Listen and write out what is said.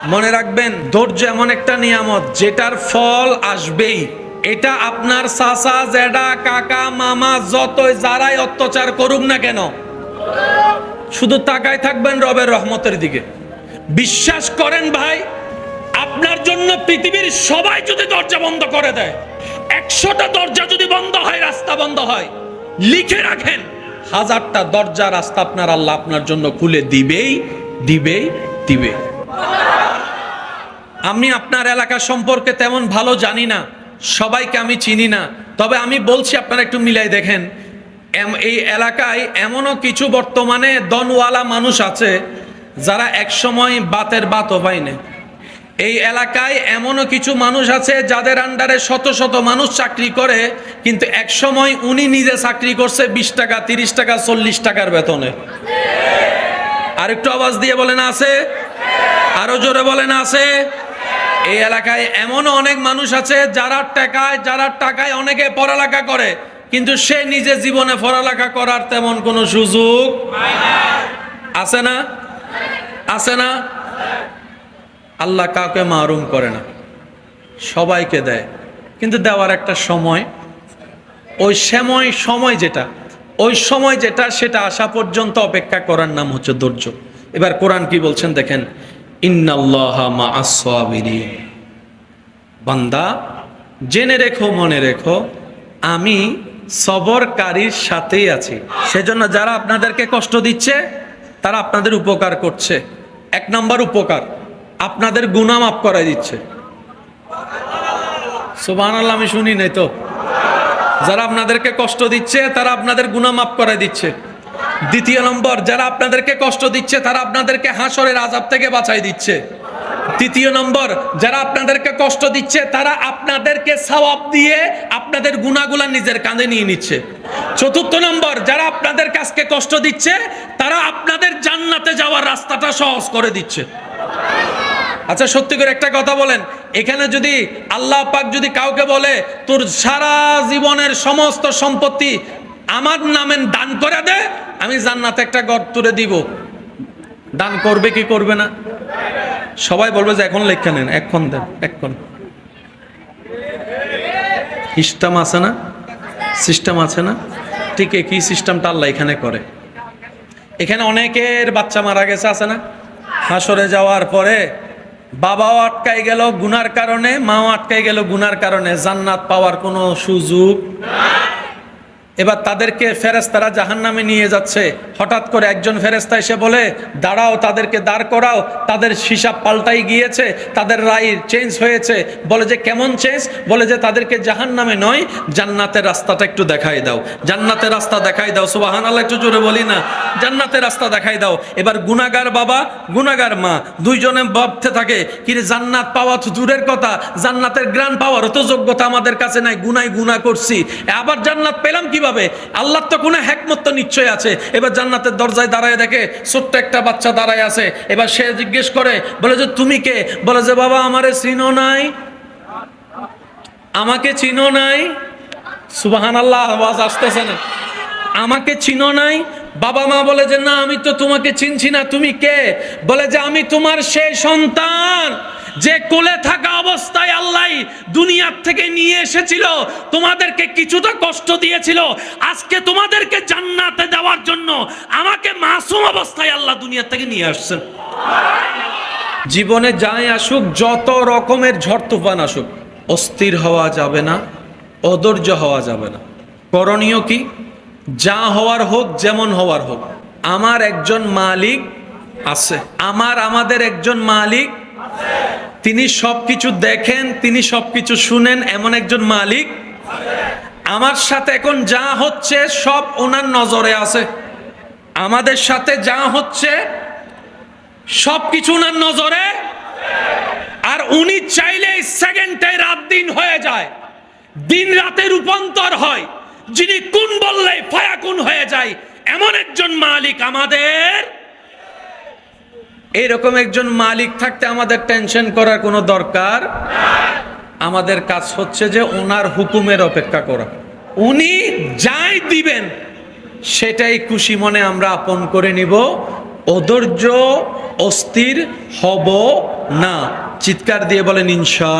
মনে রাখবেন, ধৈর্য এমন একটা নিয়ামত, যেটার ফল আসবেই। এটা আপনার চাচা জেডা কাকা, মামা, যতই, যারাই অত্যাচার করুক না কেন, শুধু তাকায় থাকবেন রবের রহমতের দিকে। বিশ্বাস করেন ভাই, আপনার জন্য পৃথিবীর সবাই যদি দরজা বন্ধ করে দেয়, একশোটা দরজা যদি বন্ধ হয়, রাস্তা বন্ধ হয়, লিখে রাখেন, হাজারটা দরজা রাস্তা আপনার আল্লাহ আপনার জন্য খুলে দিবেই দিবেই, দিবে। আমি আপনার এলাকা সম্পর্কে তেমন ভালো জানি না, সবাইকে আমি চিনি না। তবে আমি বলছি, আপনারা একটু মিলাই দেখেন এই এলাকায় এমনও কিছু বর্তমানে দনওয়ালা মানুষ আছে, যারা একসময় বাতের বাতও পায়নি। এই এলাকায় এমনও কিছু মানুষ আছে, যাদের আন্ডারে শত শত মানুষ চাকরি করে, কিন্তু একসময় উনি নিজে চাকরি করছে বিশ টাকা, তিরিশ টাকা, চল্লিশ টাকার বেতনে। আর একটু আওয়াজ দিয়ে বলেন, আছে? আরও জোরে বলেন, আছে? এই এলাকায় এমনও অনেক মানুষ আছে যারা টাকায় যারা টাকায় অনেকে পড়ালেখা করে, কিন্তু সে নিজে জীবনে পড়ালেখা করার তেমন কোনো সুযোগ আছে না? আছে না? আল্লাহ কাউকে মারুম করে না। সবাইকে দেয়। কিন্তু দেওয়ার একটা সময়, ওই সময় সময় যেটা, ওই সময় যেটা, সেটা আসা পর্যন্ত অপেক্ষা করার নাম হচ্ছে ধৈর্য। এবার কোরআন কি বলছেন দেখেন বান্দা, জেনে রেখো, মনে রেখো, আমি সবরকারীর সাথেই আছি। সেজন্য যারা আপনাদেরকে কষ্ট দিচ্ছে, তারা আপনাদের উপকার করছে। এক নম্বর উপকার, আপনাদের গুনাহ মাফ করাই দিচ্ছে। সুবহানাল্লাহ, আমি শুনি নাই তো। যারা আপনাদেরকে কষ্ট দিচ্ছে, তারা আপনাদের গুনাহ মাফ করে দিচ্ছে। দ্বিতীয় নম্বর, যারা আপনাদেরকে কষ্ট দিচ্ছে, তারা আপনাদেরকে হাসরের আজাব থেকে বাঁচাই দিচ্ছে। তৃতীয় নম্বর, যারা আপনাদেরকে কষ্ট দিচ্ছে, তারা আপনাদেরকে সওয়াব দিয়ে আপনাদের গুণাগুলা নিজের কাঁধে নিয়ে নিচ্ছে। চতুর্থ নম্বর, যারা আপনাদের কাছকে কষ্ট দিচ্ছে, তারা আপনাদের জান্নাতে যাওয়ার রাস্তাটা সহজ করে দিচ্ছে। আচ্ছা সত্যি করে একটা কথা বলেন। এখানে যদি আল্লাহ পাক যদি কাউকে বলে, তোর সারা জীবনের সমস্ত সম্পত্তি আমার নামে দান করে দে আমি জান্নাতে একটা ঘর তুলে দিব। দান করবে কি করবে না? সবাই বলবে যে এখন লেখা নেন, এখন দেন, এখন। সিস্টেম আছে না? সিস্টেম আছে না? ঠিক একই সিস্টেমটা আল্লাহ এখানে করে। এখানে অনেকের বাচ্চা মারা গেছে, আছে না? হাসরে যাওয়ার পরে বাবাও আটকাই গেল গুনার কারণে, মাও আটকাই গেল গুনার কারণে। জান্নাত পাওয়ার কোনো সুযোগ এবার তাদেরকে ফেরেস্তারা জাহান নামে নিয়ে যাচ্ছে। হঠাৎ করে একজন ফেরেস্তা এসে বলে, দাঁড়াও, তাদেরকে দাঁড় করাও। তাদের হিসাব পাল্টাই গিয়েছে, তাদের রায় চেঞ্জ হয়েছে। বলে যে, কেমন চেঞ্জ বলে যে, তাদেরকে জাহান নামে নয়, জান্নাতের রাস্তাটা একটু দেখাই দাও। জান্নাতের রাস্তা দেখাই দাও। সুবাহান আল্লাহ একটু জোরে বলি না। জান্নাতের রাস্তা দেখাই দাও। এবার গুনাগার বাবা গুনাগার মা দুইজনে ভাবতে থাকে, কি জান্নাত পাওয়া তো দূরের কথা। জান্নাতের গ্রান পাওয়ার তো যোগ্যতা আমাদের কাছে নাই। গুনাই গুনা করছি। আবার জান্নাত পেলাম কীভাবে? আল্লাহ তো কোনো হ্যাকমত তো নিশ্চয় আছে। এবার জান্নাতের দরজায় দাঁড়ায় দেখে ছোট্ট একটা বাচ্চা দাঁড়ায় আছে। এবার সে জিজ্ঞেস করে, বলে যে, তুমি কে? বলে যে, বাবা, আমারে চিনো নাই। আমাকে চিনো নাই? সুবাহান আল্লাহ আওয়াজ আসতেছে না। আমাকে চিনো নাই? বাবা মা বলে যে, না, আমি তো তোমাকে চিনছি না। তুমি কে? বলে যে, আমি তোমার সেই সন্তান। যে কোলে থাকা অবস্থায় আল্লাহ দুনিয়ার থেকে নিয়ে এসেছিল, তোমাদেরকে কিছুটা কষ্ট দিয়েছিল। আজকে তোমাদেরকে জান্নাতে দেওয়ার জন্য আমাকে মাসুম অবস্থায় আল্লাহ দুনিয়ার থেকে নিয়ে আসছেন। জীবনে যাই আসুক, যত রকমের ঝড় তুফান আসুক, অস্থির হওয়া যাবে না, অধৈর্য হওয়া যাবে না। করণীয় কি? যা হওয়ার হোক, যেমন হওয়ার হোক। আমার একজন মালিক আছে। আমার, আমাদের একজন মালিক তিনি সবকিছু দেখেন, তিনি সবকিছু শুনেন, এমন একজন মালিক। আমার সাথে এখন যা হচ্ছে সব ওনার নজরে আছে। আমাদের সাথে যা হচ্ছে সব কিছু ওনার নজরে। আর উনি চাইলে সেকেন্ডে রাত দিন হয়ে যায়। দিন রাতে রূপান্তর হয়। যিনি কোন বললে ফায়া কোন হয়ে যায়। এমন একজন মালিক আমাদের। এরকম একজন মালিক থাকতে আমাদের টেনশন করার কোনো দরকার? আমাদের কাজ হচ্ছে যে ওনার হুকুমের অপেক্ষা করা। উনি যাই দিবেন, সেটাই খুশি মনে আমরা আপন করে নিব। অধৈর্য, অস্থির হব না। চিৎকার দিয়ে বলেন, ইনশা